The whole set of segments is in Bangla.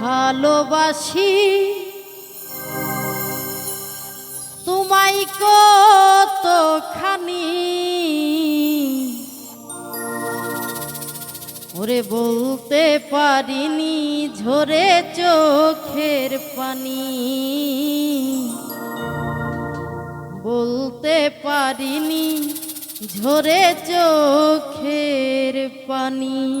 ভালোবাসি। তোমায় কতখানি? ওরে বলতে পারিনি ঝরে চোখের পানি। বলতে পারিনি ঝরে চোখের পানি।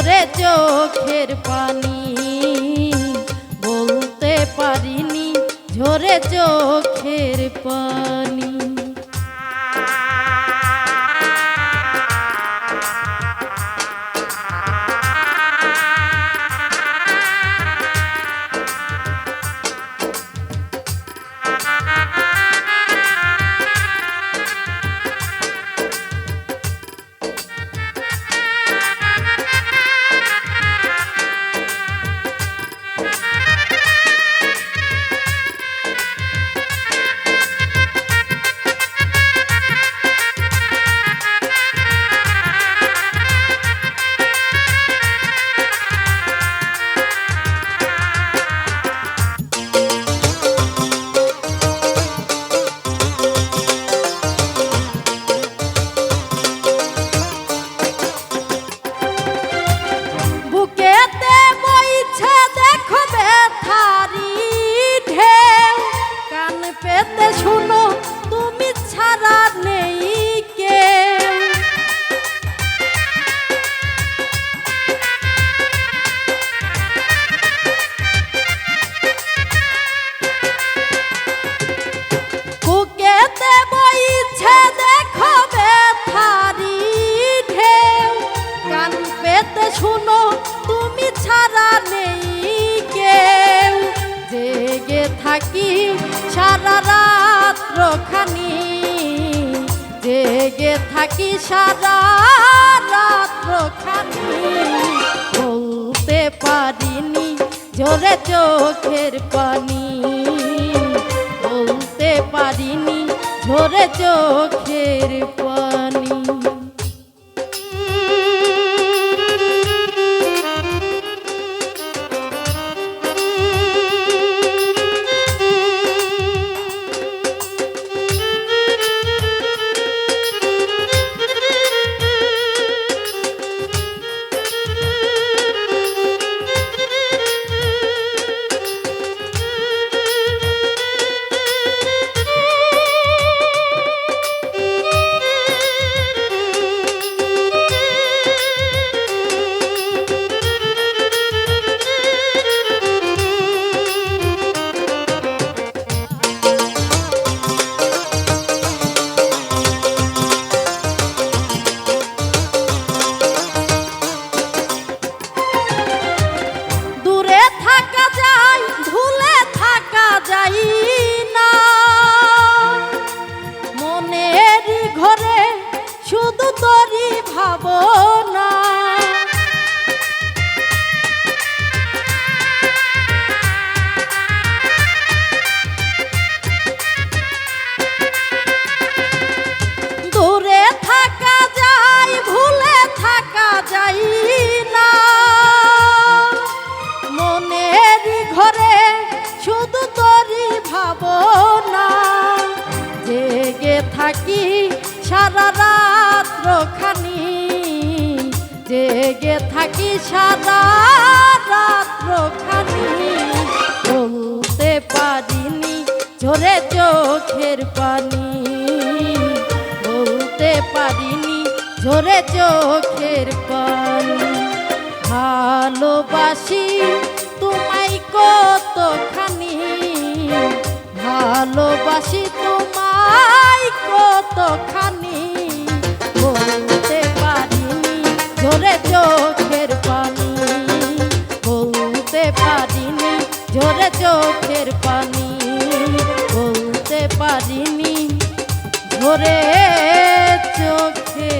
ঝরে চোখের পানি বলতে পারিনি ঝরে চোখের রাত্র খানি জেগে থাকি সারা রাত্র খানি বলতে পারিনি জোরে চোখের পানি, বলতে পারিনি ঝরে চোখের সারা রাত খানি জেগে থাকি, সারা রাত খানি বলতে পারিনি ঝরে চোখের পানি। বলতে পারিনি ঝরে চোখের পানি। ভালোবাসি তোমায় কতখানি? ভালোবাসি তোমায় কতখানি? চোখের পানি বলতে পারিনি ধরে চোখে